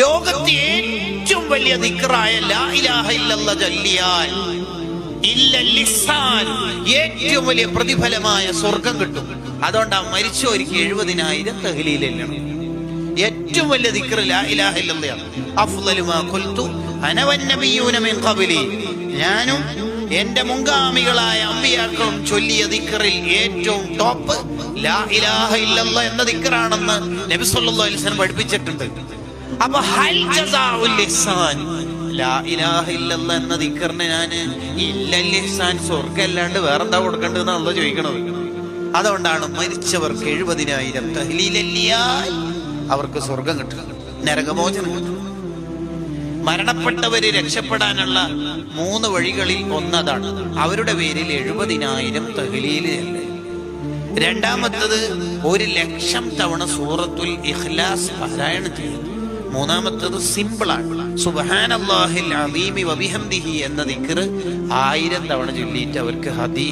ലോകത്തെ ഏറ്റവും വലിയ ദിക്റായ ലാ ഇലാഹ ഇല്ലല്ലാഹ് ചൊല്ലിയാൽ ഇല്ല ലിസാൻ ഏറ്റവും വലിയ പ്രതിഫലമായ സ്വർഗം കിട്ടും. അതുകൊണ്ട് ആ മരിച്ചവർക്ക് എഴുപതിനായിരം തഹലീലെല്ലണം ഏറ്റവും വലിയ ദിക്റ് ലാ ഇലാഹ ഇല്ലല്ലാഹ് അഫ്ളലുമാ ഖുൽതു അന വന്നബിയൂന മിൻ ഖബ്ലി. ഞാനും എന്റെ മുൻഗാമികളായ അമ്പിയാക്കളും ചൊല്ലിയ ദിക്റിൽ ഏറ്റവും ടോപ്പ് ലാ ഇലാഹ ഇല്ലല്ലാഹ് എന്ന ദിക്റാണെന്ന് നബി സല്ലല്ലാഹു അലൈഹി വസല്ലം പഠിപ്പിച്ചിട്ടുണ്ട്. അപ്പൊ ഹൽ ജസാഉൽ എന്ന ഞാൻ അല്ലാണ്ട് വേറെന്താ കൊടുക്കേണ്ടതെന്ന് ചോദിക്കണത്. അതുകൊണ്ടാണ് മരിച്ചവർക്ക് എഴുപതിനായിരം അവർക്ക് സ്വർഗം കിട്ടും നരകമോചനം കിട്ടും മരണപ്പെട്ടവര് രക്ഷപ്പെടാനുള്ള മൂന്ന് വഴികളിൽ ഒന്നതാണ്. അവരുടെ പേരിൽ എഴുപതിനായിരം തഹ്ലീൽ ചെല്ല്. രണ്ടാമത്തത് ഒരു ലക്ഷം തവണ സൂറത്തുൽ ഇഖ്ലാസ് പാരായണം ചെയ്യുന്നു. മൂന്നാമത്തത് സിമ്പിളാണ്. അലീമി വബിഹംദിഹി എന്ന ദിക്കർ ആയിരം തവണ ചൊല്ലിയിട്ട് അവർക്ക് ഹദി